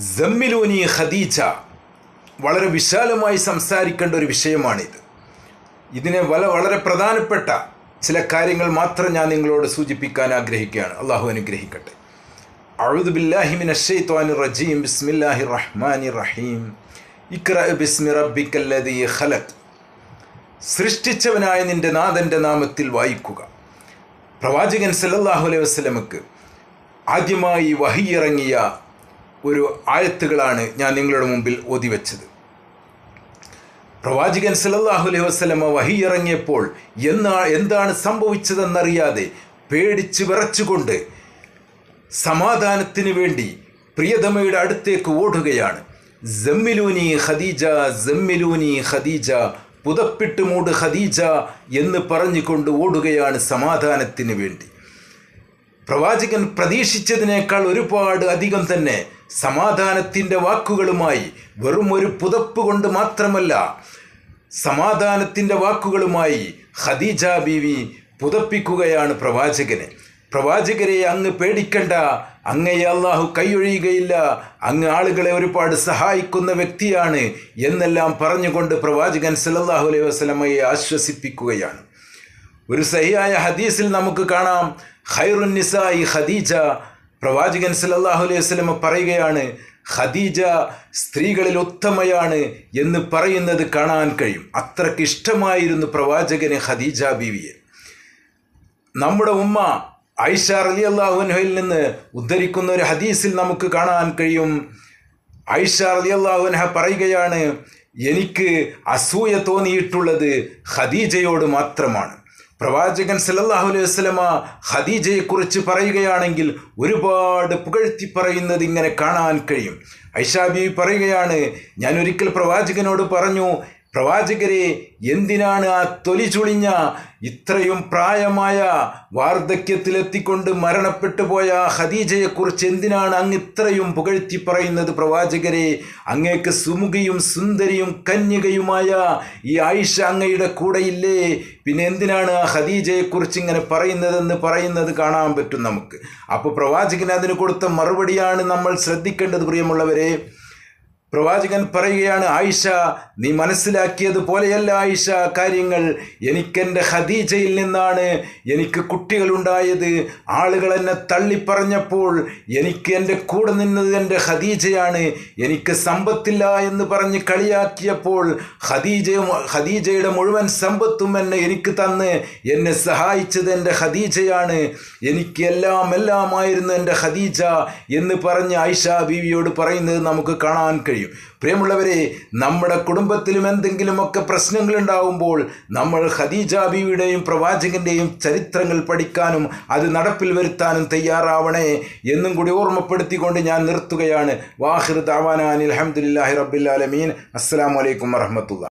ജമ്മിലൂനി ഖദീജ. വളരെ വിശാലമായി സംസാരിക്കേണ്ട ഒരു വിഷയമാണിത്. ഇതിനെ വല വളരെ പ്രധാനപ്പെട്ട ചില കാര്യങ്ങൾ മാത്രം ഞാൻ നിങ്ങളോട് സൂചിപ്പിക്കാൻ ആഗ്രഹിക്കുകയാണ്. അള്ളാഹു അനുഗ്രഹിക്കട്ടെ. റജീം. റഹീം. ബിസ്മി ഖലഖ്. സൃഷ്ടിച്ചവനായ നിന്റെ നാഥന്റെ നാമത്തിൽ വായിക്കുക. പ്രവാചകൻ സല്ലല്ലാഹു അലൈഹി വസ്ലമക്ക് ആദ്യമായി വഹിയിറങ്ങിയ ഒരു ആയത്തുകളാണ് ഞാൻ നിങ്ങളുടെ മുമ്പിൽ ഒതിവെച്ചത് പ്രവാചകൻ സല്ലല്ലാഹു അലൈഹി വസല്ലമ വഹിയിറങ്ങിയപ്പോൾ എന്നാ എന്താണ് സംഭവിച്ചതെന്നറിയാതെ പേടിച്ച് വിറച്ചുകൊണ്ട് സമാധാനത്തിന് വേണ്ടി പ്രിയതമയുടെ അടുത്തേക്ക് ഓടുകയാണ്. ജമ്മിലൂനി ഖദീജ ജമ്മിലൂനി ഖദീജ പുതപ്പിട്ട് മൂട് ഖദീജ എന്ന് പറഞ്ഞുകൊണ്ട് ഓടുകയാണ് സമാധാനത്തിന് വേണ്ടി. പ്രവാചകൻ പ്രതീക്ഷിച്ചതിനേക്കാൾ ഒരുപാട് അധികം തന്നെ സമാധാനത്തിന്റെ വാക്കുകളുമായി വെറും ഒരു പുതപ്പ് കൊണ്ട് മാത്രമല്ല സമാധാനത്തിന്റെ വാക്കുകളുമായി ഖദീജ ബീവി പുതപ്പിക്കുകയാണ് പ്രവാചകനെ. പ്രവാചകരെ അങ്ങ് പേടിക്കണ്ട അങ്ങയെ അള്ളാഹു കൈയൊഴിയുകയില്ല അങ്ങ് ആളുകളെ ഒരുപാട് സഹായിക്കുന്ന വ്യക്തിയാണ് എന്നെല്ലാം പറഞ്ഞുകൊണ്ട് പ്രവാചകൻ സല്ലല്ലാഹു അലൈഹി വസ്ലമയെ ആശ്വസിപ്പിക്കുകയാണ്. ഒരു സഹിയായ ഹദീസിൽ നമുക്ക് കാണാം ഹദീജ ഖദീജ പ്രവാചകൻ സല്ലല്ലാഹു അലൈഹി വസ്ലമ പറയുകയാണ് ഖദീജ സ്ത്രീകളിൽ ഉത്തമയാണ് എന്ന് പറയുന്നത് കാണാൻ കഴിയും. അത്രയ്ക്ക് ഇഷ്ടമായിരുന്നു പ്രവാചകന് ഖദീജ ബീവിയെ. നമ്മുടെ ഉമ്മ ഐഷ റലി അള്ളാഹുൻഹയിൽ നിന്ന് ഉദ്ധരിക്കുന്ന ഒരു ഹദീസിൽ നമുക്ക് കാണാൻ കഴിയും. ഐഷ റലി അള്ളാഹുൻഹ പറയുകയാണ് എനിക്ക് അസൂയ തോന്നിയിട്ടുള്ളത് ഖദീജയോട് മാത്രമാണ്. പ്രവാചകൻ സല്ലല്ലാഹു അലൈഹി വസല്ലമ ഖദീജയെക്കുറിച്ച് പറയുകയാണെങ്കിൽ ഒരുപാട് പുകഴ്ത്തി പറയുന്നത് ഇങ്ങനെ കാണാൻ കഴിയും. ഐഷാബി പറയുകയാണ് ഞാൻ ഒരിക്കൽ പ്രവാചകനോട് പറഞ്ഞു പ്രവാചകരെ എന്തിനാണ് ആ തൊലി ചുളിഞ്ഞ? ഇത്രയും പ്രായമായ വാർദ്ധക്യത്തിലെത്തിക്കൊണ്ട് മരണപ്പെട്ടു പോയ ഖദീജയെക്കുറിച്ച് എന്തിനാണ് അങ്ങ് ഇത്രയും പുകഴ്ത്തി പറയുന്നത് പ്രവാചകരെ? അങ്ങേക്ക് സുമുഖിയും സുന്ദരിയും കന്യകയുമായ ഈ ആയിഷ അങ്ങയുടെ കൂടെയില്ലേ? പിന്നെ എന്തിനാണ് ആ ഖദീജയെക്കുറിച്ച് ഇങ്ങനെ പറയുന്നതെന്ന് പറയുന്നത് കാണാൻ പറ്റും നമുക്ക്. അപ്പോൾ പ്രവാചകൻ അതിന് കൊടുത്ത മറുപടിയാണ് നമ്മൾ ശ്രദ്ധിക്കേണ്ടത് പ്രിയമുള്ളവരെ. പ്രവാചകൻ പറയുകയാണ് ആയിഷ നീ മനസ്സിലാക്കിയതുപോലെയല്ല ആയിഷ കാര്യങ്ങൾ എനിക്കെന്റെ ഖദീജയിൽ നിന്നാണ്. എനിക്ക് കുട്ടികളുണ്ടായത്. ആളുകൾ എന്നെ തള്ളിപ്പറഞ്ഞപ്പോൾ എനിക്ക് എന്റെ കൂടെ നിന്നത് എന്റെ ഖദീജയാണ്. എനിക്ക് സമ്പത്തില്ല എന്ന് പറഞ്ഞ് കളിയാക്കിയപ്പോൾ ഖദീജ ഖദീജയുടെ മുഴുവൻ സമ്പത്തും എന്നെ എനിക്ക് തന്ന്. എന്നെ സഹായിച്ചത് എന്റെ ഖദീജയാണ്. എനിക്ക് എല്ലാം എല്ലാമായിരുന്നു എന്റെ ഖദീജ എന്ന് പറഞ്ഞ് ആയിഷ ബീവിയോട് പറയുന്നത് നമുക്ക് കാണാൻ കഴിയും. പ്രിയമുള്ളവരെ നമ്മുടെ കുടുംബത്തിലും എന്തെങ്കിലുമൊക്കെ പ്രശ്നങ്ങൾ ഉണ്ടാവുമ്പോൾ നമ്മൾ ഖദീജ പ്രവാചകന്റെയും ചരിത്രങ്ങൾ പഠിക്കാനും അത് നടപ്പിൽ വരുത്താനും തയ്യാറാവണേ എന്നും കൂടി ഓർമ്മപ്പെടുത്തിക്കൊണ്ട് ഞാൻ നിർത്തുകയാണ്. വാഹിർ ദാവാനാൻ അലഹമുല്ലാഹി റബ്ബിൽ ആലമീൻ. അസ്സാം വലൈക്കും വറഹമത്തുള്ള